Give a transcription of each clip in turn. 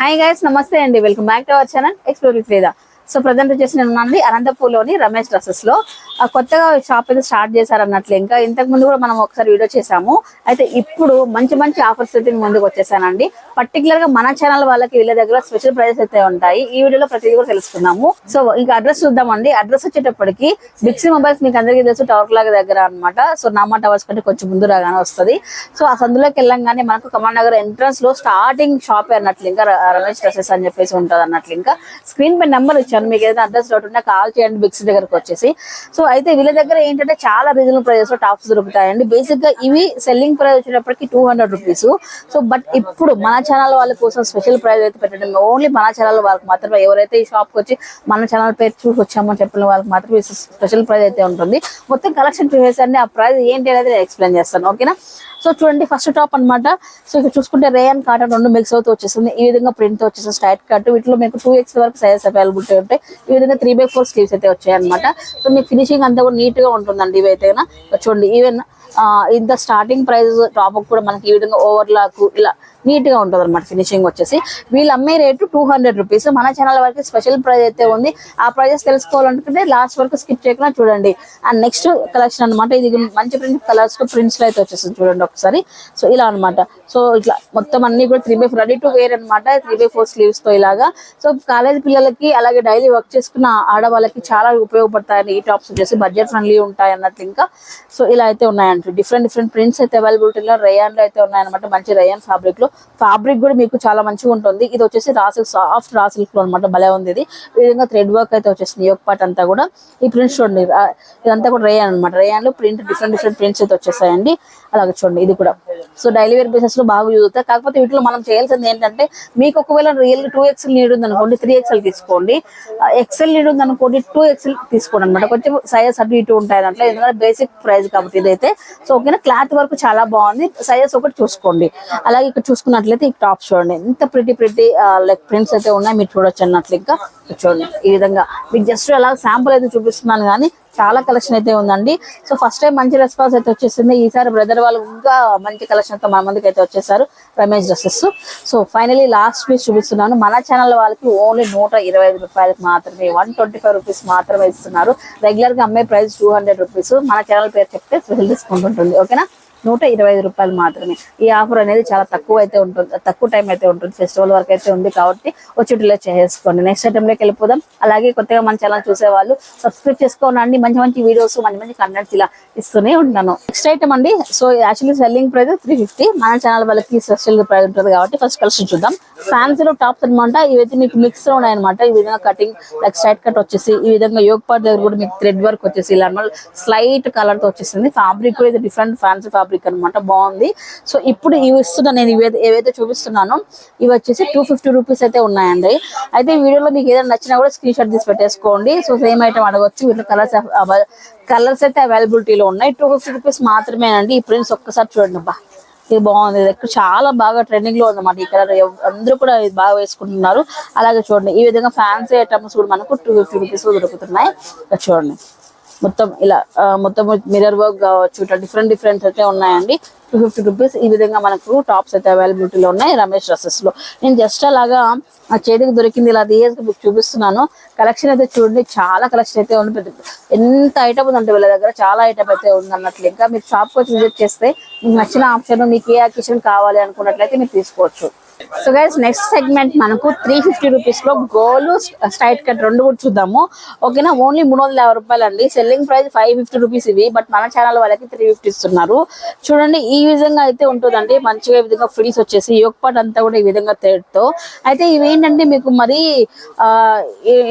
Hi guys నమస్తే అండి. Welcome back to our channel explore with Veda so present వచ్చేసి నేను ఉన్నాను అనంతపూర్లోని రమేష్ డ్రెస్సెస్లో. కొత్తగా షాప్ అయితే స్టార్ట్ చేశారు అన్నట్లు ఇంకా ఇంతకు ముందు కూడా మనం ఒకసారి వీడియో చేసాము అయితే ఇప్పుడు మంచి మంచి ఆఫర్స్ అయితే ముందుకు వచ్చేసానండి. పర్టికులర్గా మన ఛానల్ వాళ్ళకి వీళ్ళ దగ్గర స్పెషల్ ప్రైజెస్ అయితే ఉంటాయి. ఈ వీడియోలో ప్రతిదీ కూడా తెలుసుకున్నాము సో ఇంకా అడ్రస్ చూద్దామండి. అడ్రస్ వచ్చేటప్పటికి బిక్సీ మొబైల్స్ మీకు అందరికీ తెలుసు టవర్ క్లాక్ దగ్గర అన్నమాట. సో నామా టవర్స్ కంటే కొంచెం ముందు రాగానే వస్తుంది. సో ఆ సందులోకి వెళ్ళంగానే మనకు కమాండ్ నగర్ ఎంట్రన్స్లో స్టార్టింగ్ షాప్ అన్నట్లు ఇంకా రమేష్ డ్రెస్సెస్ అని చెప్పేసి ఉంటుంది అన్నట్లు ఇంకా. స్క్రీన్ పై నెంబర్ ఇచ్చాను. మీకు ఏదైనా అడ్రస్ డౌట్ ఉంటే కాల్ చేయండి బిక్స్ దగ్గరకు వచ్చేసి. సో అయితే వీళ్ళ దగ్గర ఏంటంటే చాలా రీజనబుల్ ప్రైజెస్లో టాప్స్ దొరుకుతాయండి. బేసిక్గా ఇవి సెల్లింగ్ ప్రైస్ వచ్చేటప్పటికి two hundred rupees so but ఇప్పుడు మన ఛానల్ వాళ్ళ కోసం స్పెషల్ ప్రైస్ అయితే పెట్టడం ఓన్లీ మన ఛానల్ వాళ్ళకి మాత్రమే. ఎవరైతే ఈ షాప్కి వచ్చి మన ఛానల్ పేరు చూసి వచ్చామని చెప్పిన వాళ్ళకి మాత్రమే స్పెషల్ ప్రైస్ అయితే ఉంటుంది. మొత్తం కలెక్షన్ చూసేసండి ఆ ప్రైస్ ఏంటి అనేది నేను ఎక్స్ప్లెయిన్ చేస్తాను. ఓకేనా సో చూడండి ఫస్ట్ టాప్ అనమాట సో ఇక్కడ చూసుకుంటే రే అండ్ కాటన్ రెండు మిక్స్ అవుతూ వచ్చేసింది. ఈ విధంగా ప్రింట్ వచ్చేసింది. స్టైట్ కట్ వీటిలో మీకు టూ ఎక్స్ వరకు సైజెస్ అవైలబిలిటీ ఉంటాయి ఈ విధంగా త్రీ బై ఫోర్ స్లీవ్స్ అయితే వచ్చాయి అనమాట సో మీకు ఫినిషింగ్ అంతా కూడా నీట్గా ఉంటుందండి ఇవి అయితే చూడండి ఈవెన్ ఇంత స్టార్టింగ్ ప్రైస్ టాప్ కూడా మనకి ఈ విధంగా ఓవర్లాక్ ఇలా నీట్గా ఉంటుంది అనమాట ఫినిషింగ్ వచ్చేసి. వీళ్ళు అమ్మే రేటు టూ హండ్రెడ్ రూపీస్ మన ఛానల్ వరకు స్పెషల్ ప్రైస్ అయితే ఉంది. ఆ ప్రైజెస్ తెలుసుకోవాలనుకుంటే లాస్ట్ వరకు స్కిప్ చేయకుండా చూడండి. అండ్ నెక్స్ట్ కలెక్షన్ అన్నమాట. ఇది మంచి ప్రింట్ కలర్స్ ప్రింట్స్లో అయితే వచ్చేస్తుంది చూడండి ఒకసారి. సో ఇలా అన్నమాట. సో ఇట్లా మొత్తం అన్ని కూడా three by ready to wear అనమాట త్రీ బై ఫోర్ స్లీవ్స్తో ఇలాగా. సో కాలేజ్ పిల్లలకి అలాగే డైలీ వర్క్ చేసుకున్న ఆడవాళ్ళకి చాలా ఉపయోగపడతాయని ఈ టాప్స్ వచ్చేసి బడ్జెట్ ఫ్రెండ్లీ ఉంటాయి అన్నట్లు ఇంకా. సో ఇలా అయితే ఉన్నాయంట డిఫరెంట్ డిఫరెంట్ ప్రింట్స్ అయితే అవైలబిలిటీలో రేయాన్లో అయితే ఉన్నాయన్నమాట. మంచి రేయాన్ ఫ్యాబ్రిక్లో. ఫ్యాబ్రిక్ కూడా మీకు చాలా మంచిగా ఉంటుంది. ఇది వచ్చేసి రాసిల్ సాఫ్ట్ రాసిల్లో అనమాట భలే ఉంది ఇది. ఈ విధంగా థ్రెడ్ వర్క్ అయితే వచ్చేసింది. యోగ్ పార్ట్ అంతా కూడా. ఈ ప్రింట్స్ చూడండి. ఇదంతా కూడా రేయాన్ అనమాట రేయాన్లో ప్రింట్ డిఫరెంట్ డిఫరెంట్ ప్రింట్స్ అయితే వచ్చేసాయండి. అలాగే చూడండి. ఇది కూడా. సో డైలీ వేర్ బేసెస్లో బాగా యూజ్ అవుతాయి. కాకపోతే వీటిలో మనం చేయాల్సింది ఏంటంటే మీకు ఒకవేళ రియల్ టూ ఎక్స్ఎల్ నీడ్ ఉంది అనుకోండి త్రీ ఎక్స్ఎల్ తీసుకోండి. ఎక్స్ఎల్ నీడ్ ఉంది అనుకోండి టూ ఎక్స్ఎల్ తీసుకోండి అనమాట కొంచెం సైజెస్ అటు ఇటు ఉంటాయి దాంట్లో. ఎందుకంటే బేసిక్ ప్రైస్ కాబట్టి ఇదైతే సో ఓకేనా క్లాత్ వరకు చాలా బాగుంది. సైజెస్ ఒకటి చూసుకోండి. అలాగే ఇక్కడ చూసుకున్నట్లయితే ఈ టాప్ చూడండి. ఎంత ప్రిటి ప్రిటీ లైక్ ప్రింట్స్ అయితే ఉన్నాయి మీరు చూడొచ్చు అన్నట్లు ఇంకా. చూడండి. ఈ విధంగా. మీకు జస్ట్ అలా శాంపుల్ అయితే చూపిస్తున్నాను కానీ చాలా కలెక్షన్ అయితే ఉందండి. సో ఫస్ట్ టైం మంచి రెస్పాన్స్ అయితే వచ్చేసింది. ఈసారి బ్రదర్ వాళ్ళు ఇంకా మంచి కలెక్షన్ అయితే మన ముందుకు అయితే వచ్చేసారు Ramesh dresses. So finally last piece చూపిస్తున్నాను. మన ఛానల్ వాళ్ళకి ఓన్లీ నూట ఇరవై ఐదు రూపాయలకు మాత్రమే వన్ ట్వంటీ ఫైవ్ రూపీస్ మాత్రమే ఇస్తున్నారు. రెగ్యులర్గా అమ్మే ప్రైస్ టూ హండ్రెడ్ రూపీస్ మన ఛానల్ పేరు చెప్తే స్పెషల్ డిస్కౌంట్ ఉంటుంది. ఓకేనా నూట ఇరవై ఐదు రూపాయలు మాత్రమే. ఈ ఆఫర్ అనేది చాలా తక్కువ అయితే ఉంటుంది తక్కువ టైం అయితే ఉంటుంది ఫెస్టివల్ వరకు అయితే ఉంది కాబట్టి వచ్చేటిలో చేసుకోండి నెక్స్ట్ ఐటెంలోకి వెళ్ళిపోదాం. అలాగే కొత్తగా మన ఛానల్ చూసే వాళ్ళు సబ్స్క్రైబ్ చేసుకోనండి. మంచి మంచి వీడియోస్ మంచి మంచి కంటెంట్స్ ఇలా ఇస్తూనే ఉంటాను నెక్స్ట్ ఐటమ్ అండి. So actually selling price three fifty మన ఛానల్ వాళ్ళకి స్పెషల్ ప్రైస్ ఉంటుంది కాబట్టి ఫస్ట్ కలిసి చూద్దాం. ఫ్యాన్సీలో టాప్స్ అనమాట ఇవైతే మీకు మిక్స్లో ఉన్నాయన్నమాట. ఈ విధంగా కటింగ్ లైక్ స్ట్రైట్ కట్ వచ్చేసి ఈ విధంగా యోగపాట్ దగ్గర కూడా మీకు థ్రెడ్ వర్క్ వచ్చేసి ఇలా స్లైట్ కలర్తో వచ్చేసింది. ఫ్యాబ్రిక్ కూడా ఇది డిఫరెంట్ ఫ్యాన్సీ ఫ్యాబ్రిక్ అన్నమాట బాగుంది. సో ఇప్పుడు ఇవి ఇస్తున్నా నేను ఏవైతే చూపిస్తున్నానో ఇవి వచ్చేసి టూ ఫిఫ్టీ రూపీస్ అయితే ఉన్నాయండి. అయితే వీడియోలో మీకు ఏదైనా నచ్చినా కూడా స్క్రీన్ షాట్ తీసి పెట్టేసుకోండి. సో సేమ్ ఐటమ్ అడగొచ్చు. వీటిలో కలర్స్ కలర్స్ అయితే అవైలబిలిటీలో ఉన్నాయి. టూ ఫిఫ్టీ రూపీస్ మాత్రమేనండి. ఈ ప్రింట్స్ ఒక్కసారి చూడండి అబ్బా. ఇది బాగుంది. ఇక్కడ చాలా బాగా ట్రెండింగ్లో ఉందన్నమాట. ఈ కలర్ అందరూ కూడా ఇది బాగా వేసుకుంటున్నారు. అలాగే చూడండి. ఈ విధంగా ఫ్యాన్సీ ఐటమ్స్ కూడా మనకు టూ ఫిఫ్టీ రూపీస్ దొరుకుతున్నాయి. చూడండి. మొత్తం ఇలా మొత్తం మిరర్ వర్క్ కావచ్చు ఇట్లా డిఫరెంట్ డిఫరెంట్ అయితే ఉన్నాయండి. టూ ఫిఫ్టీ రూపీస్ ఈ విధంగా మనకు టాప్స్ అయితే అవైలబిలిటీలో ఉన్నాయి రమేష్ డ్రెస్సెస్లో నేను జస్ట్ అలాగా ఆ చేతికి దొరికింది ఇలా తీసి మీకు చూపిస్తున్నాను. కలెక్షన్ అయితే చూడండి చాలా కలెక్షన్ అయితే ఉంది. పెద్ద- ఎంత ఐటమ్ ఉందంటే వీళ్ళ దగ్గర చాలా ఐటమ్ అయితే ఉంది అన్నట్లు. ఇంకా మీరు షాప్కి వచ్చి విజిట్ చేస్తే మీకు నచ్చిన ఆప్షన్ మీకు ఏ అకేషన్ కావాలి అనుకున్నట్లయితే మీరు తీసుకోవచ్చు. సో గైస్ నెక్స్ట్ సెగ్మెంట్ మనకు త్రీ ఫిఫ్టీ రూపీస్లో గోలు స్ట్రైట్ కట్ రెండు కూడా చూద్దాము. ఓకేనా ఓన్లీ మూడు వందల యాభై రూపాయలు అండి selling price five fifty rupees ఇవి బట్ మన ఛానల్ వాళ్ళకి త్రీ ఫిఫ్టీ ఇస్తున్నారు. చూడండి ఈ విధంగా అయితే ఉంటుందండి. మంచిగా ఈ విధంగా ఫ్రీస్ వచ్చేసి పార్ట్ అంతా కూడా ఈ విధంగా తేడుతో తో అయితే ఇవి ఏంటంటే మీకు మరి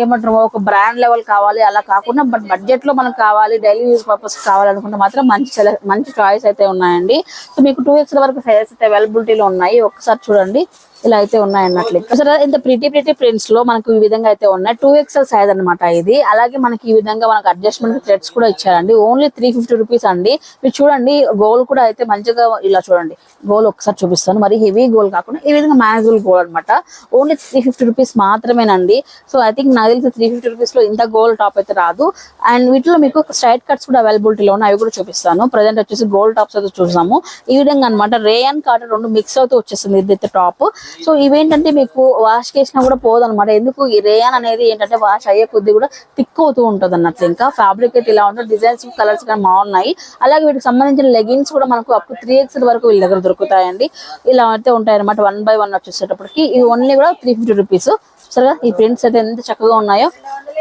ఏమంటారు ఒక బ్రాండ్ లెవెల్ కావాలి అలా కాకుండా బట్ బడ్జెట్లో మనకు కావాలి డైలీ యూజ్ పర్పస్ కావాలనుకుంటే మాత్రం మంచి మంచి చాయిస్ అయితే ఉన్నాయండి. సో మీకు టూ ఎక్స్ వరకు సైజెస్ అయితే అవైలబిలిటీలో ఉన్నాయి. ఒకసారి చూడండి. ఇలా అయితే ఉన్నాయి అన్నట్లు ఇంత ప్రిటీ ప్రిటీ ప్రింట్స్లో మనకు ఈ విధంగా అయితే ఉన్నాయి. టూ ఎక్స్ఎల్ సైజ్ అనమాట ఇది. అలాగే మనకి ఈ విధంగా మనకు అడ్జస్ట్మెంట్ థ్రెడ్స్ కూడా ఇచ్చారండి. ఓన్లీ త్రీ ఫిఫ్టీ రూపీస్ అండి. మీరు చూడండి గోల్ కూడా అయితే మంచిగా ఇలా చూడండి. గోల్ ఒకసారి చూపిస్తాను. మరి హెవీ గోల్ కాకుండా ఈ విధంగా మేనేజబుల్ గోల్ అనమాట ఓన్లీ త్రీ ఫిఫ్టీ రూపీస్ మాత్రమేనండి. సో ఐ థింక్ నాకు తెలిసి త్రీ ఫిఫ్టీ రూపీస్లో ఇంత గోల్ టాప్ అయితే రాదు. అండ్ వీటిలో మీకు స్ట్రైట్ కట్స్ కూడా అవైలబిలిటీలో ఉన్నాయి. అవి కూడా చూపిస్తాను. ప్రజెంట్ వచ్చేసి గోల్డ్ టాప్స్ అయితే చూసాము. ఈ విధంగా అనమాట రేయన్ కాటన్ రెండు మిక్స్ అవుతూ వచ్చేసింది. ఇది టాప్ సో ఇవేంటంటే మీకు వాష్ చేసినా కూడా పోదు అనమాట ఎందుకు ఈ రేయాన్ అనేది ఏంటంటే వాష్ అయ్యే కొద్ది కూడా థిక్ అవుతూ ఉంటుంది అన్నట్లు ఇంకా ఫ్యాబ్రిక్ అయితే ఇలా ఉంటుంది. డిజైన్స్ కలర్స్ కానీ బాగున్నాయి. అలాగే వీటికి సంబంధించిన లెగిన్స్ కూడా మనకు అప్ త్రీ ఎక్స్ వరకు వీళ్ళ దగ్గర దొరుకుతాయండి. ఇలా అయితే ఉంటాయి అనమాట వన్ బై వన్ వచ్చేసేటప్పటికి. ఇవి ఓన్లీ కూడా త్రీ ఫిఫ్టీ రూపీస్ సరేగా ఈ ప్రింట్స్ అయితే ఎంత చక్కగా ఉన్నాయో.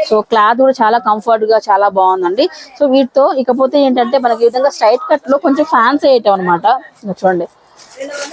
సో క్లాత్ కూడా చాలా కంఫర్ట్గా చాలా బాగుందండి. సో వీటితో ఇకపోతే ఏంటంటే మనకి ఈ విధంగా స్ట్రైట్ కట్లో కొంచెం ఫ్యాన్స్ వేయటం అనమాట చూడండి.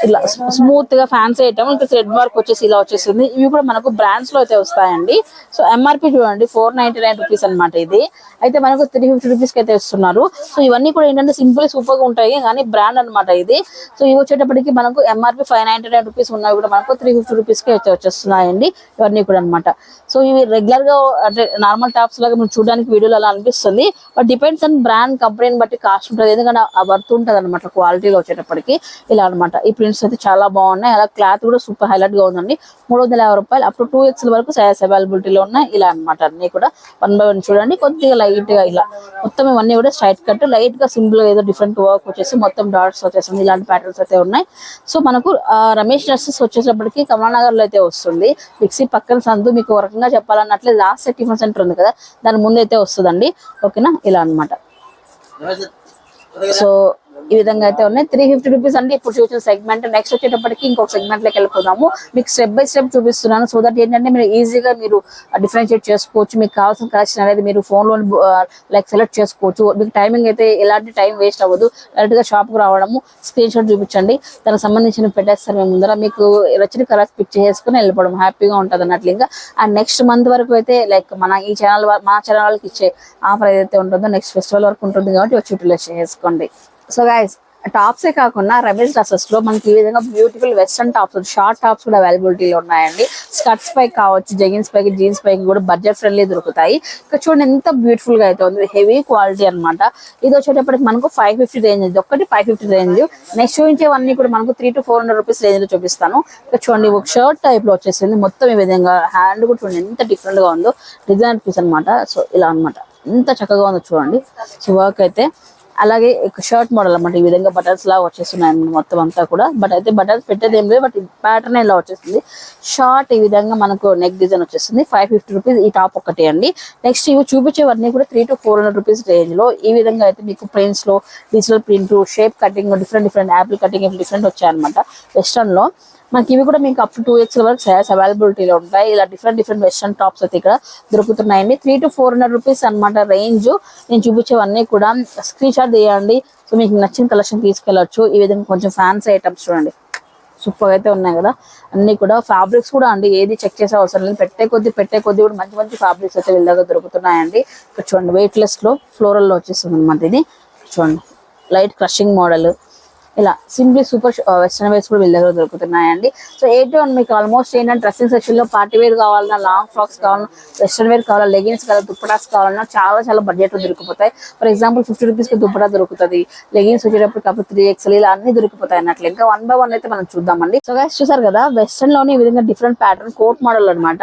ఇలా స్మూత్గా ఫ్యాన్స్ ఐటమ్ ఇంకా థ్రెడ్ వర్క్ వచ్చేసి ఇలా వచ్చేసింది ఇవి కూడా మనకు బ్రాండ్స్లో అయితే వస్తాయండి. సో ఎంఆర్పి చూడండి ఫోర్ నైన్టీ నైన్ రూపీస్ అనమాట ఇది. అయితే మనకు త్రీ ఫిఫ్టీ రూపీస్కి అయితే ఇస్తున్నారు. సో ఇవన్నీ కూడా ఏంటంటే సింపుల్ సూపర్గా ఉంటాయి. కానీ బ్రాండ్ అన్నమాట ఇది. సో ఇవి వచ్చేటప్పటికి మనకు MRP five ninety nine rupees ఉన్నవి కూడా మనకు త్రీ ఫిఫ్టీ రూపీస్కి అయితే వచ్చేస్తున్నాయండి. ఇవన్నీ కూడా అన్నమాట. సో ఇవి రెగ్యులర్గా అంటే నార్మల్ టాప్స్ లాగా మనం చూడడానికి వీడియోలో అలా అనిపిస్తుంది. బట్ డిపెండ్స్ ఆన్ బ్రాండ్ కంపెనీని బట్టి కాస్ట్ ఉంటుంది. ఎందుకంటే ఆ వర్త్ ఉంటుంది అనమాట క్వాలిటీలో వచ్చేటప్పటికి. ఇలా అన్నమాట ఈ ప్రింట్స్ అయితే చాలా బాగున్నాయి. అలా క్లాత్ కూడా సూపర్ హైలైట్గా ఉందండి. మూడు వందల యాభై రూపాయలు. అప్పుడు టూ ఎక్స్ వరకు సైజ్ అవైలబిలిటీలో ఉన్నాయి. ఇలా అన్నమాట అన్ని కూడా. వన్ బై వన్ చూడండి. కొద్దిగా లైట్గా ఇలా. మొత్తం ఇవన్నీ కూడా స్ట్రైట్ కట్ లైట్గా సింపుల్ ఏదో డిఫరెంట్ వర్క్ వచ్చేసి మొత్తం డాట్స్ వచ్చేసింది ఇలాంటి ప్యాటర్న్స్ అయితే ఉన్నాయి. సో మనకు రమేష్ డ్రెస్సెస్ వచ్చేటప్పటికి కమలానగర్లో అయితే వస్తుంది. మిక్సీ పక్కన సందు మీకు రకంగా చెప్పాలన్నట్లే లాస్ట్ టిఫిన్ సెంటర్ ఉంది కదా. దాని ముందు అయితే వస్తుందండి ఓకేనా ఇలా అన్నమాట. సో ఈ విధంగా అయితే ఉన్నాయి. త్రీ ఫిఫ్టీ రూపీస్ అంటే ఇప్పుడు చూసిన సెగ్మెంట్ నెక్స్ట్ వచ్చేటప్పటికి ఇంకొక సెగ్మెంట్లోకి వెళ్ళిపోదాము. మీకు స్టెప్ బై స్టెప్ చూపిస్తున్నాను. సో దట్ ఏంటంటే మీరు ఈజీగా మీరు డిఫరెన్షియేట్ చేసుకోవచ్చు. మీకు కావాల్సిన కలెక్షన్ అనేది మీరు ఫోన్లో లైక్ సెలెక్ట్ చేసుకోవచ్చు. మీకు టైమింగ్ అయితే ఎలాంటి టైం వేస్ట్ అవ్వదు. డైరెక్ట్గా షాప్కు రావడము. స్క్రీన్ షాట్ చూపించండి. దానికి సంబంధించిన పెట్టేస్తారు మేము ముందర. మీకు వచ్చిన కలర్స్ పిక్ చేసుకుని వెళ్ళిపోవడం హ్యాపీగా ఉంటుంది అన్నట్లు ఇంకా. అండ్ నెక్స్ట్ మంత్ వరకు అయితే లైక్ మన ఈ ఛానల్ మా ఛానల్ వాళ్ళకి ఇచ్చే ఆఫర్ ఏదైతే ఉంటుందో నెక్స్ట్ ఫెస్టివల్ వరకు ఉంటుంది కాబట్టి వచ్చి యూటిలైజ్ చేసుకోండి. సో గైస్ టాప్సే కాకుండా రమేష్ డ్రెస్సెస్లో మనకి ఈ విధంగా beautiful western tops short tops కూడా అవైలబిలిటీలో ఉన్నాయండి. స్కర్ట్స్ పై కావచ్చు జెగిన్స్ పైకి జీన్స్ పైకి కూడా బడ్జెట్ ఫ్రెండ్లీ దొరుకుతాయి. ఇక్కడ చూడండి ఎంత బ్యూటిఫుల్గా అయితే ఉంది. హెవీ క్వాలిటీ అన్నమాట. ఇది వచ్చేటప్పటికి మనకు ఫైవ్ ఫిఫ్టీ రేంజ్ ఇది. ఒకటి ఫైవ్ ఫిఫ్టీ రేంజ్ నెక్స్ట్ చూపించేవన్నీ కూడా మనకు three to four hundred rupees రేంజ్లో చూపిస్తాను. ఇక్కడ చూడండి ఒక షర్ట్ టైప్లో వచ్చేసింది. మొత్తం ఈ విధంగా హ్యాండ్ కూడా చూడండి ఎంత డిఫరెంట్గా ఉందో. డిజైన్ పీస్ అన్నమాట. సో ఇలా అన్నమాట. ఎంత చక్కగా ఉందో చూడండి. సో వర్క్ అయితే అలాగే షర్ట్ మోడల్ అనమాట ఈ విధంగా బటన్స్ లాగా వచ్చేస్తున్నాయి మొత్తం అంతా కూడా. బట్ అయితే బటన్స్ పెట్టేది ఏం లేదు. బట్ ప్యాటర్న్ ఇలా వచ్చేస్తుంది? షార్ట్ ఈ విధంగా మనకు నెక్ డిజైన్ వచ్చేస్తుంది. ఫైవ్ ఫిఫ్టీ రూపీస్ ఈ టాప్ ఒకటి అండి. నెక్స్ట్ ఇవి చూపించేవన్నీ కూడా three to four hundred rupees రేంజ్లో ఈ విధంగా అయితే మీకు ప్రింట్స్లో digital print shape cutting different different apple cutting different వచ్చాయన్నమాట. వెస్టర్న్లో మనకి ఇవి కూడా మీకు అప్ టు ఎక్స్ వరకు సైజ్ అవైలబిలిటీలో ఉంటాయి. ఇలా డిఫరెంట్ డిఫరెంట్ వెస్టర్న్ టాప్స్ అయితే ఇక్కడ దొరుకుతున్నాయండి. Three to four hundred rupees అనమాట రేంజ్ నేను చూపించేవన్నీ కూడా స్క్రీన్ షాట్ తీయండి. సో మీకు నచ్చిన కలెక్షన్ తీసుకెళ్ళచ్చు. ఈ విధంగా కొంచెం ఫ్యాన్సీ ఐటమ్స్ చూడండి. సూపర్ అయితే ఉన్నాయి కదా. అన్ని కూడా ఫ్యాబ్రిక్స్ కూడా అండి. ఏది చెక్ చేసే అవసరం లేదు. పెట్టే కొద్ది పెట్టే కొద్ది కూడా మంచి మంచి ఫ్యాబ్రిక్స్ అయితే వీళ్ళ దగ్గర దొరుకుతున్నాయండి. ఇక్కడ చూడండి వెయిట్ లెస్లో ఫ్లోరల్లో వచ్చేస్తుంది అనమాట ఇది. చూడండి. లైట్ క్రషింగ్ మోడల్ ఇలా సింప్లీ సూపర్ వెస్టర్న్ వేర్స్ కూడా వీళ్ళ దగ్గర దొరుకుతున్నాయండి. సో ఏ టూ వన్ మీకు ఆల్మోస్ట్ ఏంటంటే డ్రెస్సింగ్ సెక్షన్లో పార్టీ వేర్ కావాలన్నా లాంగ్ ఫ్రాక్స్ కావాలన్నా వెస్టర్న్ వేర్ కావాలా లెగిన్స్ కావాలి దుప్పటాస్ కావాలన్నా చాలా చాలా బడ్జెట్లో దొరికిపోతాయి. ఫర్ ఎగ్జాంపుల్ ఫిఫ్టీ రూపీస్కి దుప్పటా దొరుకుతుంది. లెగిన్స్ వచ్చేటప్పుడు కాబట్టి త్రీ ఎక్స్ఎల్ ఇలా అన్ని దొరికిపోతాయి అన్నట్లు. ఇంకా వన్ బై వన్ అయితే మనం చూద్దామండి. సో గైస్ చూసారు కదా వెస్టర్న్లోనే ఈ విధంగా డిఫరెంట్ ప్యాటర్న్ కోట్ మోడల్ అనమాట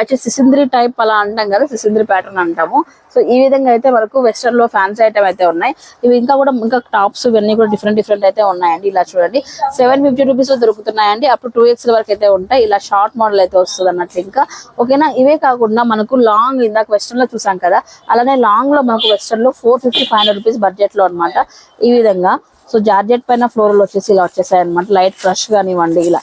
వచ్చి సిసింద్రి టైప్ అలా అంటాం కదా సిసింద్రి ప్యాటర్న్ అంటాము. సో ఈ విధంగా అయితే మనకు వెస్టర్న్లో ఫ్యాన్సీ ఐటమ్ అయితే ఉన్నాయి. ఇవి ఇంకా కూడా ఇంకా టాప్స్ ఇవన్నీ కూడా డిఫరెంట్ డిఫరెంట్ అయితే ఉన్నాయండి. ఇలా చూడండి. సెవెన్ ఫిఫ్టీ రూపీస్లో దొరుకుతున్నాయండి. అప్పుడు టూ ఎక్స్ వరకు అయితే ఉంటాయి. ఇలా షార్ట్ మోడల్ అయితే వస్తుంది అన్నట్లు ఇంకా. ఓకేనా? ఇవే కాకుండా మనకు లాంగ్ ఇందాక వెస్టర్న్లో చూసాం కదా. అలానే లాంగ్లో మనకు వెస్టర్న్లో four fifty five hundred rupees బడ్జెట్లో అనమాట ఈ విధంగా. సో జార్జెట్ పైన ఫ్లోరల్ వచ్చేసి ఇలా వచ్చేసాయి అనమాట లైట్ ఫ్రెష్ కానివ్వండి ఇలా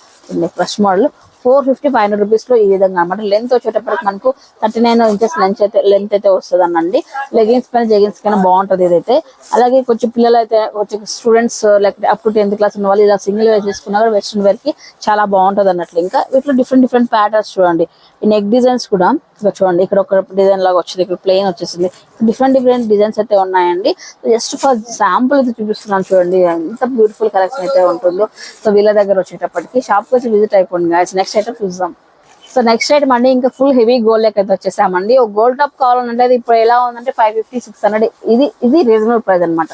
fresh model four fifty five hundred రూపీస్లో ఈ విధంగా అనమాట లెంత్ వచ్చేటప్పటికి మనకు థర్టీ నైన్ ఇంచెస్ లెంత్ అయితే లెంత్ అయితే వస్తుంది అనండి లెగిన్స్ పైన జెగిన్స్ పైన బాగుంటది ఇదైతే. అలాగే కొంచెం పిల్లలు అయితే కొంచెం స్టూడెంట్స్ లేకపోతే అప్ టు టెన్త్ క్లాస్ ఉన్న వాళ్ళు ఇలా సింగిల్ వేర్ చేసుకున్నా కూడా వెస్ట్రన్ వేర్కి చాలా బాగుంటుంది అన్నట్లు ఇంకా వీటిలో డిఫరెంట్ డిఫరెంట్ ప్యాటర్న్స్ చూడండి. ఈ నెక్ డిజైన్స్ కూడా ఇక్కడ చూడండి ఇక్కడ ఒక డిజైన్ లాగా వచ్చింది ఇక్కడ ప్లెయిన్ వచ్చేసింది. డిఫరెంట్ డిఫరెంట్ డిజైన్స్ అయితే ఉన్నాయండి. జస్ట్ ఫర్ శాంపుల్ అయితే చూపిస్తున్నాను చూడండి ఎంత బ్యూటిఫుల్ కలెక్షన్ అయితే ఉంటుందో. సో వీళ్ళ దగ్గర వచ్చేటప్పటికి షాప్ వచ్చి విజిట్ అయిపోయింది గాయస్ నెక్స్ట్ ఐటమ్ చూద్దాం. సో నెక్స్ట్ ఐటమ్ అండి ఇంకా ఫుల్ హెవీ గోల్డ్ లెక్క అయితే వచ్చేసామండి. ఒక గోల్డ్ టాప్ కావాలంటే అది ఇప్పుడు ఎలా ఉందంటే ఫైవ్ ఫిఫ్టీ సిక్స్ హండ్రెడ్ ఇది ఇది రీజనబుల్ ప్రైస్ అన్నమాట.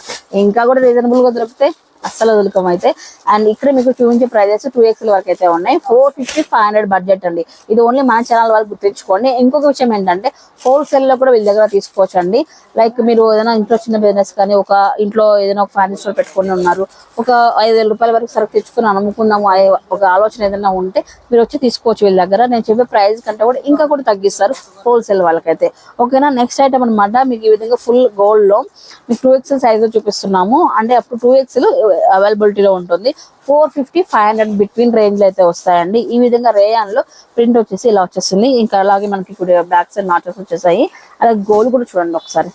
ఇంకా కూడా రీజనబుల్గా దొరికితే అస్సలు వదులుకం అయితే అండ్ ఇక్కడ మీకు చూపించే ప్రైజెస్ టూ ఎక్స్ఎల్ వరకు అయితే ఉన్నాయి. Four fifty five hundred budget అండి. ఇది ఓన్లీ మన ఛానల్ వాళ్ళు గుర్తుంచుకోండి. ఇంకొక విషయం ఏంటంటే హోల్సేల్లో కూడా వీళ్ళ దగ్గర తీసుకోవచ్చు అండి లైక్ మీరు ఏదైనా ఇంట్లో చిన్న బిజినెస్ కానీ ఒక ఇంట్లో ఏదైనా ఒక ఫ్యాన్సీ స్టోర్ పెట్టుకొని ఉన్నారు. ఒక ఐదు వేల రూపాయల వరకు సరుకు తెచ్చుకుని అమ్ముకుందాము అనే ఒక ఆలోచన ఏదైనా ఉంటే మీరు వచ్చి తీసుకోవచ్చు వీళ్ళ దగ్గర. నేను చెప్పే ప్రైస్ కంటే కూడా ఇంకా కూడా తగ్గిస్తారు హోల్సేల్ వాళ్ళకైతే. ఓకేనా నెక్స్ట్ ఐటమ్ అనమాట మీకు ఈ విధంగా ఫుల్ గోల్డ్లో మీకు టూ ఎక్స్ఎల్ సైజ్ చూపిస్తున్నాము. అంటే అప్పుడు టూ ఎక్స్ఎల్ అవైలబిలిటీలో ఉంటుంది. Four fifty five hundred between రేంజ్లో అయితే వస్తాయండి. ఈ విధంగా రేయాన్లో ప్రింట్ వచ్చేసి ఇలా వచ్చేస్తుంది. ఇంకా అలాగే మనకి ఇప్పుడు బ్యాక్ సైడ్ నాచెస్ వచ్చేసాయి. అలాగే గోల్డ్ కూడా చూడండి ఒకసారి.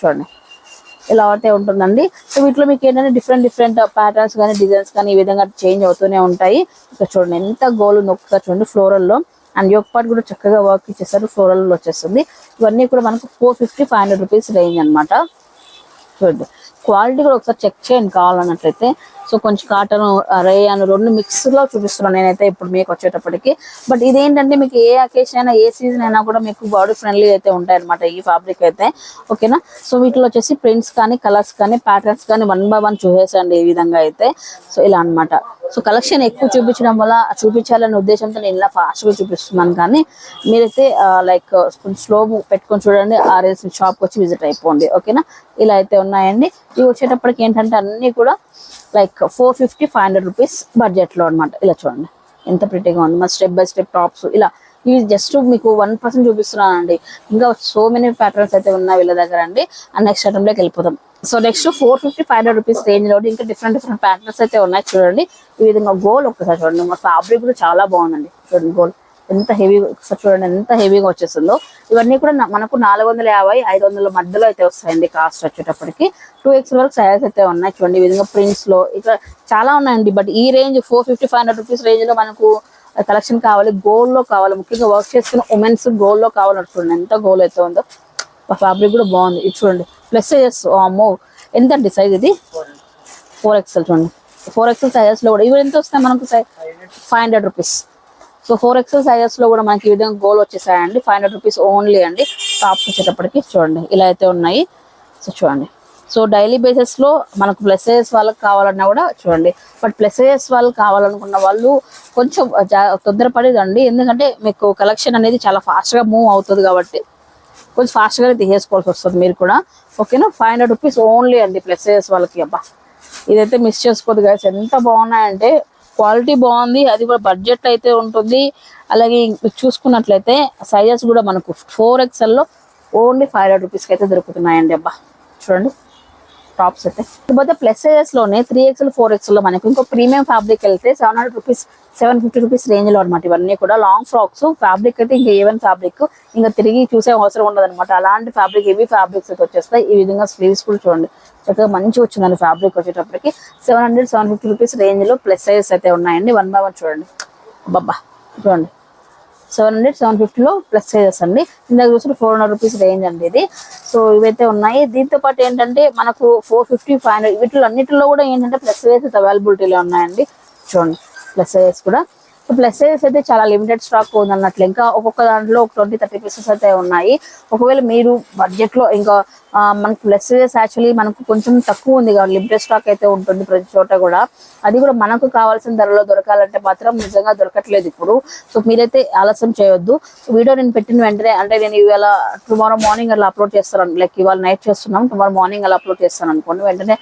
చూడండి. ఇలా అయితే ఉంటుందండి. సో వీటిలో మీకు ఏంటంటే డిఫరెంట్ డిఫరెంట్ ప్యాటర్న్స్ కానీ డిజైన్స్ కానీ ఈ విధంగా చేంజ్ అవుతూనే ఉంటాయి. ఇక్కడ చూడండి ఎంత గోల్డ్ ఉంది ఒకసారి చూడండి ఫ్లోరల్లో. అండ్ యొక్క పార్ట్ కూడా చక్కగా వర్క్ ఇచ్చేసారు. ఫ్లోరల్లో వచ్చేస్తుంది. ఇవన్నీ కూడా మనకు four fifty five hundred rupees range అనమాట చూడండి. క్వాలిటీ కూడా ఒకసారి చెక్ చేయండి కావాలన్నట్లయితే. సో కొంచెం కాటన్ రేయాన్ రెండు మిక్స్లో చూపిస్తున్నాను నేనైతే ఇప్పుడు మీకు వచ్చేటప్పటికి. బట్ ఇదేంటంటే మీకు ఏ అకేషన్ అయినా ఏ సీజన్ అయినా కూడా మీకు బాడీ ఫ్రెండ్లీ అయితే ఉంటాయి అనమాట ఈ ఫ్యాబ్రిక్ అయితే. ఓకేనా సో వీటిలో వచ్చేసి ప్రింట్స్ కానీ కలర్స్ కానీ ప్యాటర్న్స్ కానీ వన్ బై వన్ చూసేసండి ఈ విధంగా అయితే. సో ఇలా అన్నమాట. సో కలెక్షన్ ఎక్కువ చూపించడం వల్ల చూపించాలనే ఉద్దేశంతో నేను ఇలా ఫాస్ట్గా చూపిస్తున్నాను కానీ మీరైతే లైక్ కొంచెం స్లో పెట్టుకొని చూడండి ఆర్ఎస్ షాప్కి వచ్చి విజిట్ అయిపోండి. ఓకేనా ఇలా అయితే ఉన్నాయండి. ఇవి వచ్చేటప్పటికి ఏంటంటే అన్ని కూడా like four fifty five hundred rupees బడ్జెట్లో అనమాట ఇలా చూడండి. ఎంత ప్రిటీగా ఉంది. మా స్టెప్ బై స్టెప్ టాప్స్ ఇలా. ఇవి జస్ట్ మీకు వన్ పర్సెంట్ చూపిస్తున్నానండి. ఇంకా సో మెనీ ప్యాటర్న్స్ అయితే ఉన్నాయి వీళ్ళ దగ్గర అండి. అండ్ నెక్స్ట్ ఐటమ్లోకి వెళ్ళిపోతాం so next four fifty five hundred rupees రేంజ్లో ఇంకా డిఫరెంట్ డిఫరెంట్ ప్యాటర్న్స్ అయితే ఉన్నాయి. చూడండి. ఈ విధంగా గోల్ ఒకసారి చూడండి. మా ఫ్యాబ్రిక్ కూడా చాలా బాగుందండి. చూడండి గోల్ ఎంత హెవీ ఒకసారి చూడండి ఎంత హెవీగా వచ్చేస్తుందో. ఇవన్నీ కూడా మనకు నాలుగు వందల యాభై ఐదు వందల మధ్యలో అయితే వస్తాయండి కాస్ట్ వచ్చేటప్పటికి. టూ ఎక్స్ వరకు సైజెస్ అయితే ఉన్నాయి చూడండి ఈ విధంగా ప్రింట్స్లో. చాలా ఉన్నాయండి బట్ ఈ range four fifty five hundred rupees రేంజ్లో మనకు కలెక్షన్ కావాలి గోల్డ్లో కావాలి. ముఖ్యంగా వర్క్ చేసుకున్న ఉమెన్స్ గోల్డ్లో కావాలంటే చూడండి ఎంత గోల్ అయితే ఉందో. ఫ్యాబ్రిక్ కూడా బాగుంది. ఇది చూడండి ప్లస్ సైజెస్ అమ్మో ఎంత అండి సైజ్ ఇది? ఫోర్ ఎక్స్ఎల్ చూడండి. ఫోర్ ఎక్స్ఎల్ సైజెస్లో కూడా. ఇవి ఎంత వస్తాయి మనకు five hundred rupees so four XL సైజెస్లో కూడా మనకి ఈ విధంగా గోల్ వచ్చేసాయండి. ఫైవ్ హండ్రెడ్ రూపీస్ ఓన్లీ అండి. టాప్ వచ్చేటప్పటికి చూడండి. ఇలా అయితే ఉన్నాయి. సో చూడండి. సో డైలీ బేసిస్లో మనకు ప్లస్ వాళ్ళకి కావాలన్నా కూడా చూడండి. బట్ ప్లస్ వాళ్ళు కావాలనుకున్న వాళ్ళు కొంచెం జా- తొందరపడేదండి. ఎందుకంటే మీకు కలెక్షన్ అనేది చాలా ఫాస్ట్గా మూవ్ అవుతుంది కాబట్టి కొంచెం ఫాస్ట్గా గానే తీసేసుకోవాల్సి వస్తుంది మీరు కూడా. ఓకేనా ఫైవ్ హండ్రెడ్ రూపీస్ ఓన్లీ అండి ప్లస్ వాళ్ళకి. అబ్బా! ఇదైతే మిస్ చేసుకోదు కదా ఎంత బాగున్నాయంటే క్వాలిటీ బాగుంది అది కూడా బడ్జెట్ అయితే ఉంటుంది. అలాగే చూసుకున్నట్లయితే సైజెస్ కూడా మనకు ఫోర్ ఎక్స్ఎల్లో ఓన్లీ ఫైవ్ హండ్రెడ్ రూపీస్కి అయితే దొరుకుతున్నాయండి అబ్బా. చూడండి. టాప్స్ అయితే. ఇకపోతే ప్లస్ సైజెస్లోనే త్రీ ఎక్స్ఎల్ ఫోర్ ఎక్స్ఎల్లో మనకి ఇంకో ప్రీమియం ఫ్యాబ్రిక్ వెళ్తే seven hundred rupees seven fifty rupees రేంజ్లో అనమాట ఇవన్నీ కూడా. లాంగ్ ఫ్రాక్స్ ఫ్యాబ్రిక్ అయితే ఇంకా ఏవెన్ ఫ్యాబ్రిక్ ఇంకా తిరిగి చూసే అవసరం ఉండదు అనమాట అలాంటి ఫ్యాబ్రిక్ ఇవి ఫ్యాబ్రిక్స్ అయితే వచ్చేస్తాయి. ఈ విధంగా స్లీవ్స్ కూడా చూడండి. చక్కగా మంచిగా వచ్చిందండి ఫ్యాబ్రిక్ వచ్చేటప్పటికి. Seven hundred seven fifty rupees రేంజ్లో ప్లస్ సైజెస్ అయితే ఉన్నాయండి. వన్ బై వన్ చూడండి. బాబా చూడండి. సెవెన్ హండ్రెడ్ సెవెన్ ఫిఫ్టీలో ప్లస్ సైజెస్ అండి. ఇందాక చూసిన ఫోర్ హండ్రెడ్ రూపీస్ రేంజ్ అండి ఇది. సో ఇవైతే ఉన్నాయి. దీంతో పాటు ఏంటంటే మనకు ఫోర్ ఫిఫ్టీ ఫైవ్ హండ్రెడ్ వీటిలో అన్నిటిలో కూడా ఏంటంటే ప్లస్ సైజెస్ అవైలబిలిటీలో ఉన్నాయండి. చూడండి ప్లస్ సైజెస్ కూడా. ప్లస్ అయితే చాలా లిమిటెడ్ స్టాక్ ఉంది అన్నట్లు ఇంకా ఒక్కొక్క దాంట్లో ఒక ట్వంటీ థర్టీ పీసెస్ అయితే ఉన్నాయి. ఒకవేళ మీరు బడ్జెట్లో ఇంకా మనకు ప్లస్ సైజెస్ యాక్చువల్లీ మనకు కొంచెం తక్కువ ఉంది కాబట్టి లిమిటెడ్ స్టాక్ అయితే ఉంటుంది ప్రతి చోట కూడా. అది కూడా మనకు కావాల్సిన ధరలో దొరకాలంటే మాత్రం నిజంగా దొరకట్లేదు ఇప్పుడు. సో మీరైతే ఆలస్యం చేయొద్దు. వీడియో నేను పెట్టిన వెంటనే అంటే నేను ఇవాళ టుమారో మార్నింగ్ అలా అప్లోడ్ చేస్తాను లైక్ ఇవాళ నైట్ చేస్తున్నాం టుమారో మార్నింగ్ అలా అప్లోడ్ చేస్తాను అనుకోండి వెంటనే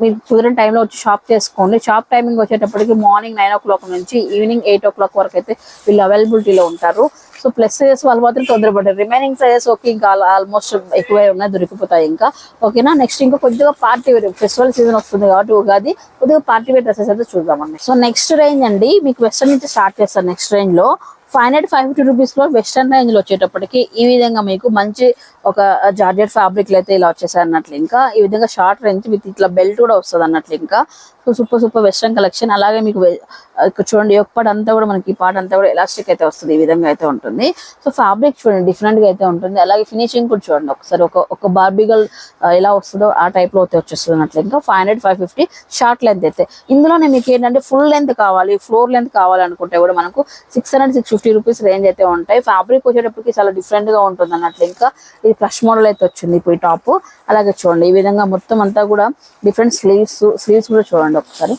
మీరు కుదిరిన టైంలో వచ్చి షాప్ చేసుకోండి. షాప్ టైమింగ్ వచ్చేటప్పటికి మార్నింగ్ నైన్ ఓ క్లాక్ నుంచి ఈవినింగ్ ఎయిట్ ఓ క్లాక్ వరకు అయితే వీళ్ళు అవైలబిలిటీలో ఉంటారు. సో ప్లస్ సైజెస్ వాళ్ళు మాత్రం తొందరపడ్డారు రిమైనింగ్ సైజెస్ ఓకే ఇంకా ఆల్మోస్ట్ ఎక్కువే ఉన్నాయి దొరికిపోతాయి ఇంకా. ఓకేనా నెక్స్ట్ ఇంకా కొద్దిగా పార్టీ వేర్ ఫెస్టివల్ సీజన్ వస్తుంది కాబట్టి ఉగాది. కొద్దిగా పార్టీ వేర్ డ్రెస్సెస్ అయితే చూద్దామండి. సో నెక్స్ట్ రేంజ్ అండి. మీకు వెస్టర్న్ నుంచి స్టార్ట్ చేస్తాను నెక్స్ట్ రేంజ్లో. ఫైవ్ హండ్రెడ్ ఫైవ్ ఫిఫ్టీ రూపీస్లో వెస్టర్న్ రేంజ్ వచ్చేటప్పటికి ఈ విధంగా మీకు మంచి ఒక జార్జెట్ ఫ్యాబ్రిక్లు అయితే ఇలా వచ్చేసాయి అన్నట్లు ఇంకా. ఈ విధంగా షార్ట్ రేంజ్ విత్ ఇట్లా బెల్ట్ కూడా వస్తుంది అన్నట్లు ఇంకా. So super super western collection అలాగే మీకు ఇక్కడ చూడండి ఒక పాట అంతా కూడా మనకి ఈ పాట అంతా కూడా ఎలాస్టిక్ అయితే వస్తుంది ఈ విధంగా అయితే ఉంటుంది. సో ఫ్యాబ్రిక్ చూడండి డిఫరెంట్గా అయితే ఉంటుంది. అలాగే ఫినిషింగ్ కూడా చూడండి ఒకసారి ఒక ఒక బార్బిగల్ ఎలా వస్తుందో ఆ టైప్లో అయితే వచ్చేస్తుంది అన్నట్లు ఇంకా five hundred five fifty short length అయితే. ఇందులోనే మీకు ఏంటంటే ఫుల్ లెంత్ కావాలి ఫ్లోర్ లెంత్ కావాలనుకుంటే కూడా మనకు six hundred six fifty rupees range అయితే ఉంటాయి. ఫ్యాబ్రిక్ వచ్చేటప్పటికి చాలా డిఫరెంట్గా ఉంటుంది అన్నట్లు ఇంకా ఇది క్రష్ మోడల్ అయితే వచ్చింది ఇప్పుడు ఈ టాప్ అలాగే చూడండి ఈ విధంగా మొత్తం అంతా కూడా డిఫరెంట్ స్లీవ్స్ స్లీవ్స్ కూడా చూడండి. చూడండి ఒకసారి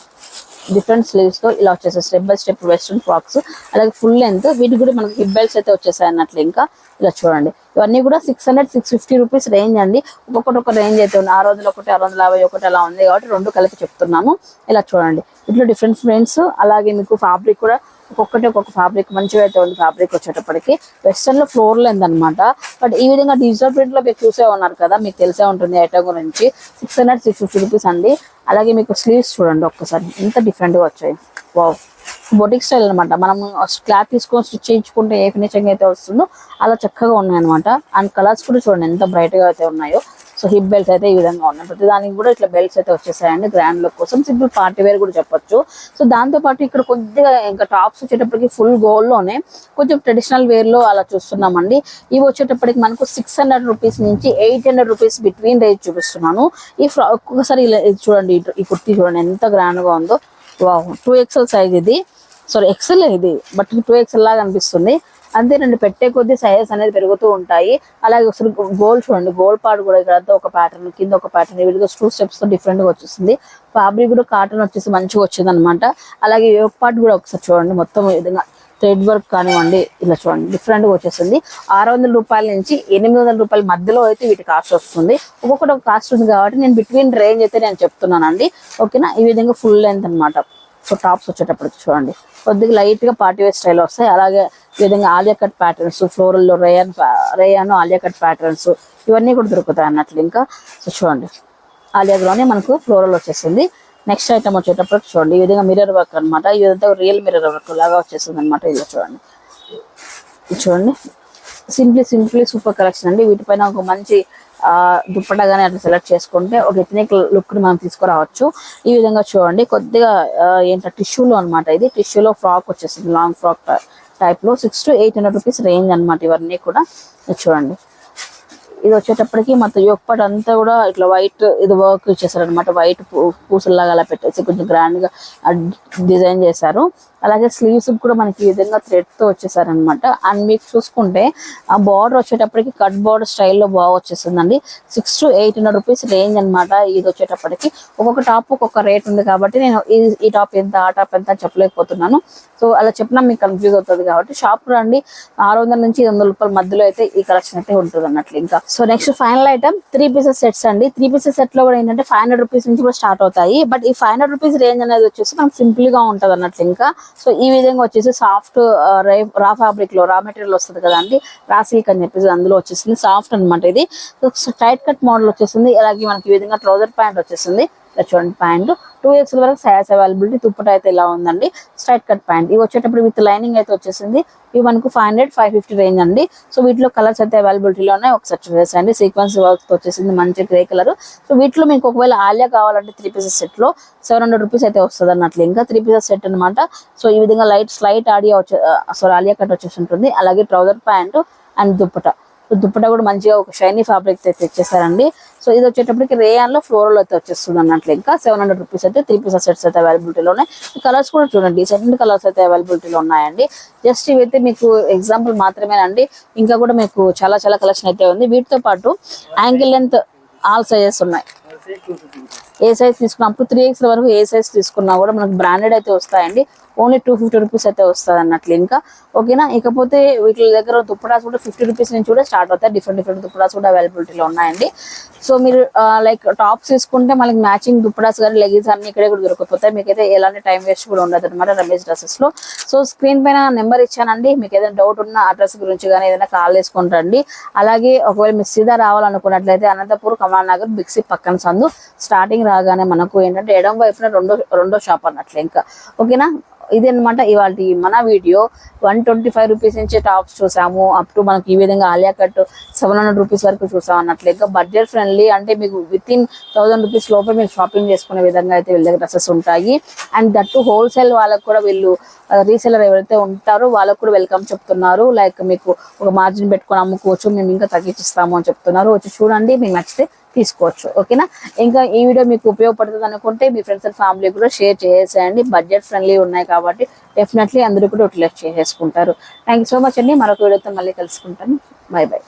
డిఫరెంట్ స్లీవ్స్తో ఇలా వచ్చేసాయి step by step western frocks అలాగే ఫుల్ లెంత్ వీటికి కూడా మనకి హిప్ బెల్ట్స్ అయితే వచ్చేసాయి అన్నట్లు ఇంకా ఇలా చూడండి. ఇవన్నీ కూడా six hundred six fifty rupees range అండి. ఒక్కొక్కటి ఒక రేంజ్ అయితే ఉంది. ఆరు వందలు ఒకటి ఆరు వందల యాభై ఒకటి అలా ఉంది కాబట్టి రెండు కలిపి చెప్తున్నాను ఇలా చూడండి. ఇట్లా డిఫరెంట్ ఫ్రెండ్స్ అలాగే మీకు ఫ్యాబ్రిక్ కూడా ఒక్కొక్కటి ఒక్కొక్క ఫ్యాబ్రిక్ మంచిగా అయితే ఉంది ఫ్యాబ్రిక్ వచ్చేటప్పటికి. వెస్టర్న్లో ఫ్లోర్ లేదనమాట అనమాట బట్ ఈ విధంగా డిజిటల్ ప్రింట్లో మీరు చూసే ఉన్నారు కదా మీకు తెలిసే ఉంటుంది ఐటమ్ గురించి. Six hundred six fifty rupees అండి. అలాగే మీకు స్లీవ్స్ చూడండి ఒక్కసారి. ఎంత డిఫరెంట్గా వచ్చాయి. వావ్ బొటిక్ స్టైల్ అనమాట మనం క్లాత్ తీసుకొని స్టిచ్ చేయించుకుంటే ఏ ఫినిషింగ్ అయితే వస్తుందో అలా చక్కగా ఉన్నాయి అనమాట అండ్ కలర్స్ కూడా చూడండి ఎంత బ్రైట్గా అయితే ఉన్నాయో. సో హిప్ బెల్ట్స్ అయితే ఈ విధంగా ఉన్నాయి. ప్రతి దానికి కూడా ఇట్లా బెల్ట్స్ అయితే వచ్చేసాయండి. గ్రాండ్ లుక్ కోసం సింపుల్ పార్టీ వేర్ కూడా చెప్పొచ్చు. సో దాంతో పాటు ఇక్కడ కొద్దిగా ఇంకా టాప్స్ వచ్చేటప్పటికి ఫుల్ గోల్డ్లోనే కొంచెం ట్రెడిషనల్ వేర్లో అలా చూస్తున్నామండి. ఇవి వచ్చేటప్పటికి మనకు సిక్స్ హండ్రెడ్ రూపీస్ నుంచి eight hundred rupees between range చూపిస్తున్నాను. ఈ ఫ్రా ఒక్కొక్కసారి ఇలా చూడండి ఈ కుర్తీ చూడండి ఎంత గ్రాండ్గా ఉందో. వావ్ టూ ఎక్సెల్ సైజ్ ఇది. సారీ ఎక్సెల్ ఇది? బట్ టూ ఎక్సెల్ లాగా అనిపిస్తుంది. అంతేనండి పెట్టే కొద్దీ సైజెస్ అనేది పెరుగుతూ ఉంటాయి. అలాగే ఒకసారి గోల్ చూడండి. గోల్ పార్ట్ కూడా ఇక్కడ ఒక ప్యాటర్న్ కింద ఒక ప్యాటర్న్ వీటితో టూ స్టెప్స్తో డిఫరెంట్గా వచ్చేసింది. ఫ్యాబ్రిక్ కూడా కాటన్ వచ్చేసి మంచిగా వచ్చింది అనమాట అలాగే యోక్ పార్ట్ కూడా ఒకసారి చూడండి. మొత్తం ఈ విధంగా థ్రెడ్ వర్క్ కానివ్వండి ఇలా చూడండి. డిఫరెంట్గా వచ్చేసింది. ఆరు వందల రూపాయల నుంచి ఎనిమిది వందల రూపాయల మధ్యలో అయితే వీటి కాస్ట్ వస్తుంది. ఒక్కొక్కటి ఒక కాస్ట్ ఉంది కాబట్టి నేను బిట్వీన్ రేంజ్ అయితే నేను చెప్తున్నానండి. ఓకేనా ఈ విధంగా ఫుల్ లెంత్ అన్నమాట. సో టాప్స్ వచ్చేటప్పుడు చూడండి. కొద్దిగా లైట్గా పార్టీ వేర్ స్టైల్ వస్తాయి. అలాగే ఈ విధంగా Alia cut patterns ఫ్లోరల్లో rayon rayon rayon Alia cut patterns ఇవన్నీ కూడా దొరుకుతాయి అన్నట్లు ఇంకా. సో చూడండి. ఆలియాలోనే మనకు ఫ్లోరల్ వచ్చేసింది. నెక్స్ట్ ఐటమ్ వచ్చేటప్పటికి చూడండి. ఈ విధంగా మిర్రర్ వర్క్ అన్నమాట. ఈ విధంగా రియల్ మిర్రర్ వర్క్ లాగా వచ్చేసింది అనమాట ఇది చూడండి. చూడండి. సింప్లీ సింప్లీ సూపర్ కలెక్షన్ అండి. వీటిపైన ఒక మంచి దుప్పటా కానీ అట్లా సెలెక్ట్ చేసుకుంటే ఒక ఎథనిక్ లుక్ని మనం తీసుకురావచ్చు. ఈ విధంగా చూడండి కొద్దిగా ఆ, ఏంటో టిష్యూలో అన్నమాట ఇది. టిష్యూలో ఫ్రాక్ వచ్చేసింది లాంగ్ ఫ్రాక్ టైప్లో. Six to eight hundred rupees range అనమాట ఇవన్నీ కూడా. చూడండి. ఇది వచ్చేటప్పటికి మొత్తం యొక్కటి అంతా కూడా ఇట్లా వైట్ ఇది వర్క్ ఇచ్చేసారు అనమాట వైట్ పూసల్లాగా అలా పెట్టేసి కొంచెం గ్రాండ్గా డిజైన్ చేశారు. అలాగే స్లీవ్స్ కూడా మనకి ఈ విధంగా థ్రెడ్తో వచ్చేసారు అనమాట అండ్ మీకు చూసుకుంటే ఆ బార్డర్ వచ్చేటప్పటికి కట్ బార్డర్ స్టైల్లో బాగా వచ్చేసిందండి six to eight hundred rupees range అనమాట ఇది వచ్చేటప్పటికి. ఒక్కొక్క టాప్ ఒక్కొక్క రేట్ ఉంది కాబట్టి నేను ఈ- ఈ టాప్ ఎంత ఆ టాప్ ఎంత చెప్పలేకపోతున్నాను. సో అలా చెప్పినా మీకు కన్ఫ్యూజ్ అవుతుంది కాబట్టి షాప్ రండి. ఆరు వందల నుంచి ఐదు వందల రూపాయల మధ్యలో అయితే ఈ కలెక్షన్ అయితే ఉంటుంది అన్నట్లు ఇంకా. So next final item three pieces sets అండి. త్రీ పీసెస్ సెట్లో కూడా ఏంటంటే ఫైవ్ హండ్రెడ్ రూపీస్ నుంచి కూడా స్టార్ట్ అవుతాయి. బట్ ఈ ఫైవ్ హండ్రెడ్ రూపీస్ రేంజ్ అనేది వచ్చేసి మనకు సింపుల్గా ఉంటది అన్నట్లు ఇంకా. సో ఈ విధంగా వచ్చేసి సాఫ్ట్ రా ఫ్యాబ్రిక్లో రా మెటీరియల్ వస్తుంది కదా అండి రా సిల్క్ అని చెప్పేసి అందులో వచ్చేసింది సాఫ్ట్ అన్నమాట ఇది. టైట్ కట్ మోడల్ వచ్చేసింది. అలాగే మనకి ఈ విధంగా ట్రౌజర్ ప్యాంట్ వచ్చేసింది. ఇలా చూడండి ప్యాంట్ టూ ఎక్స్ వరకు సైజ్ అవైలబిలిటీ దుప్పట అయితే ఇలా ఉందండి. స్ట్రైట్ కట్ ప్యాంట్ ఇవి వచ్చేటప్పుడు విత్ లైనింగ్ అయితే వచ్చేసింది. ఇవి మనకు five hundred five fifty range అండి. సో వీటిలో కలర్స్ అయితే అవైలబిలిటీలో ఉన్నాయి ఒకసారి చూసేసండి. సీక్వెన్స్ వర్క్ వచ్చేసింది మంచి గ్రే కలర్ సో వీటిలో మీకు ఒకవేళ ఆలియా కావాలంటే త్రీ పీసెస్ సెట్లో సెవెన్ హండ్రెడ్ రూపీస్ అయితే వస్తుంది అన్నట్లు. ఇంకా త్రీ పీసెస్ సెట్ అన్నమాట. సో ఈ విధంగా లైట్ స్లైట్ ఆడియా వచ్చే సారీ ఆలియా కట్ వచ్చేసి ఉంటుంది. అలాగే trouser pant and dupatta so dupatta కూడా మంచిగా ఒక షైనీ ఫ్యాబ్రిక్ అయితే తెచ్చేసారండి సో ఇది వచ్చేటప్పటికి రేయాన్లో ఫ్లోరల్ అయితే వచ్చేస్తుంది అన్నట్లు ఇంకా సెవెన్ హండ్రెడ్ రూపీస్ అయితే త్రీ పీసెస్ సెట్స్ అయితే అవైలబిలిటీలో ఉన్నాయి. కలర్స్ కూడా చూడండి సెకండ్ కలర్స్ అయితే అవైలబిలిటీలో ఉన్నాయండి. జస్ట్ ఇవైతే మీకు ఎగ్జాంపుల్ మాత్రమేనండి ఇంకా కూడా మీకు చాలా చాలా కలెక్షన్ అయితే ఉంది. వీటితో పాటు యాంగిల్ లెంత్ ఆల్ సైజెస్ ఉన్నాయి. ఏ సైజ్ తీసుకున్నప్పుడు త్రీ ఎక్స్ వరకు ఏ సైజ్ తీసుకున్నా కూడా మనకు బ్రాండెడ్ అయితే వస్తాయండి. ఓన్లీ టూ ఫిఫ్టీ రూపీస్ అయితే వస్తుంది అన్నట్లు ఇంకా. ఓకేనా? ఇకపోతే వీటి దగ్గర దుప్పటాస్ కూడా ఫిఫ్టీ రూపీస్ నుంచి కూడా స్టార్ట్ అవుతాయి. డిఫరెంట్ డిఫరెంట్ దుప్పటాస్ కూడా అవైలబిలిటీలో ఉన్నాయండి. సో మీరు లైక్ టాప్స్ తీసుకుంటే మనకి మ్యాచింగ్ దుప్పటాస్ కానీ లెగిన్స్ అన్ని ఇక్కడే కూడా దొరికిపోతాయి. మీకైతే ఎలాంటి టైం వేస్ట్ కూడా ఉండదు అనమాట రమేష్ డ్రెస్సెస్లో సో స్క్రీన్ పైన నెంబర్ ఇచ్చానండి. మీకు ఏదైనా డౌట్ ఉన్న అడ్రస్ గురించి కానీ ఏదైనా కాల్ చేసుకొని రండి. అలాగే ఒకవేళ మీరు సీదా రావాలనుకున్నట్లయితే అనంతపూర్ కమలా నగర్ బిక్సీ పక్కన సందు. స్టార్టింగ్ రాగానే మనకు ఏంటంటే ఎడం వైపున రెండో రెండో షాప్ అన్నట్లు ఇంకా. ఓకేనా? ఇది అనమాట ఇవాళ మన video. One twenty five rupees నుంచి టాప్స్ చూసాము. అప్ టు మనకి ఈ విధంగా Alia cut seven hundred rupees వరకు చూసాం అన్నట్లు. ఇంకా బడ్జెట్ ఫ్రెండ్లీ అంటే మీకు విత్ ఇన్ థౌసండ్ రూపీస్ లోపే మీరు షాపింగ్ చేసుకునే విధంగా అయితే వీళ్ళ దగ్గర డ్రెస్సెస్ ఉంటాయి. అండ్ దట్టు హోల్సేల్ వాళ్ళకు కూడా వీళ్ళు రీసెలర్ ఎవరైతే ఉంటారో వాళ్ళకు కూడా వెల్కమ్ చెప్తున్నారు. లైక్ మీకు ఒక మార్జిన్ పెట్టుకొని అమ్ముకోవచ్చు. మేము ఇంకా తగ్గించిస్తాము అని చెప్తున్నారు. వచ్చి చూడండి. మీకు నచ్చితే తీసుకోవచ్చు ఓకేనా? ఇంకా ఈ వీడియో మీకు ఉపయోగపడుతుంది అనుకుంటే మీ ఫ్రెండ్స్ అండ్ ఫ్యామిలీ కూడా షేర్ చేసేయండి. బడ్జెట్ ఫ్రెండ్లీ ఉన్నాయి కాబట్టి డెఫినెట్లీ అందరూ కూడా యూటిలైజ్ చేసేసుకుంటారు. థ్యాంక్ యూ సో మచ్ అండి. మరొక వీడియోతో మళ్ళీ కలుసుకుంటాను. Bye bye